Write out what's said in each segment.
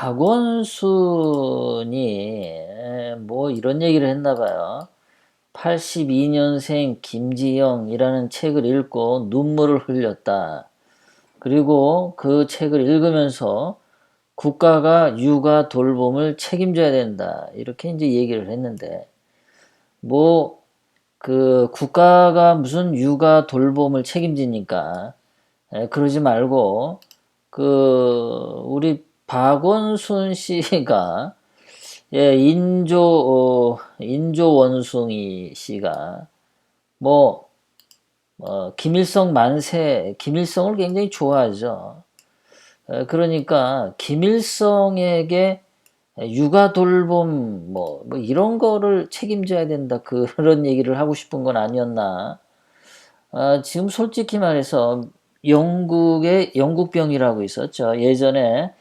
박원순이 뭐 이런 얘기를 했나 봐요. 82년생 김지영이라는 책을 읽고 눈물을 흘렸다. 그리고 그 책을 읽으면서 국가가 육아 돌봄을 책임져야 된다. 이렇게 이제 얘기를 했는데, 뭐, 그 국가가 무슨 육아 돌봄을 책임지니까, 에, 그러지 말고, 그, 우리 박원순 씨가, 예, 인조, 어, 인조 원숭이 씨가, 뭐, 어, 김일성 만세, 김일성을 굉장히 좋아하죠. 어, 그러니까 김일성에게 육아 돌봄 뭐, 뭐 이런 거를 책임져야 된다 그런 얘기를 하고 싶은 건 아니었나. 아, 지금 솔직히 말해서 영국의 영국병이라고 있었죠. 예전에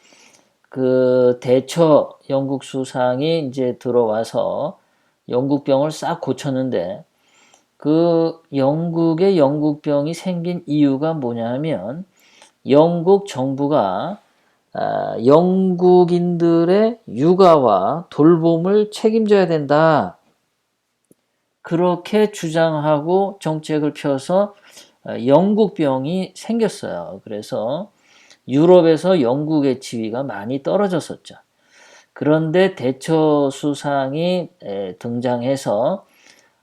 그 대처 영국 수상이 이제 들어와서 영국병을 싹 고쳤는데 그 영국의 영국병이 생긴 이유가 뭐냐면 영국 정부가 아, 영국인들의 육아와 돌봄을 책임져야 된다. 그렇게 주장하고 정책을 펴서 아, 영국병이 생겼어요. 그래서 유럽에서 영국의 지위가 많이 떨어졌었죠. 그런데 대처 수상이 등장해서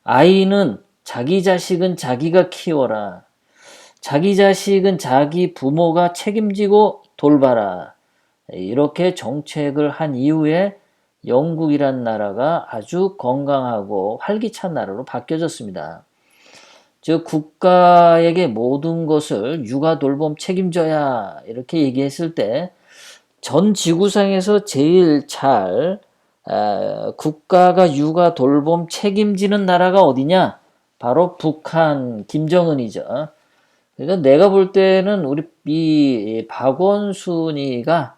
아이는 자기 자식은 자기가 키워라. 자기 자식은 자기 부모가 책임지고 돌봐라. 이렇게 정책을 한 이후에 영국이란 나라가 아주 건강하고 활기찬 나라로 바뀌어졌습니다. 즉 국가에게 모든 것을 육아 돌봄 책임져야 이렇게 얘기했을 때 전 지구상에서 제일 잘 에, 국가가 육아 돌봄 책임지는 나라가 어디냐? 바로 북한 김정은이죠. 그러니까 내가 볼 때는 우리 이 박원순이가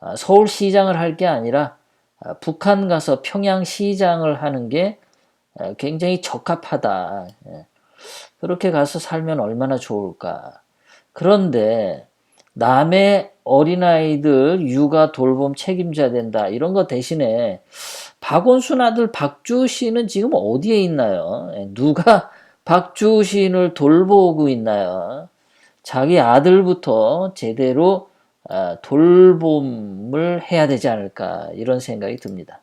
아, 서울시장을 할 게 아니라 아, 북한 가서 평양시장을 하는 게 아, 굉장히 적합하다. 예. 그렇게 가서 살면 얼마나 좋을까. 그런데 남의 어린아이들 육아 돌봄 책임져야 된다. 이런 거 대신에 박원순 아들 박주 씨는 지금 어디에 있나요? 예, 누가 박주 시인을 돌보고 있나요? 자기 아들부터 제대로 돌봄을 해야 되지 않을까 이런 생각이 듭니다.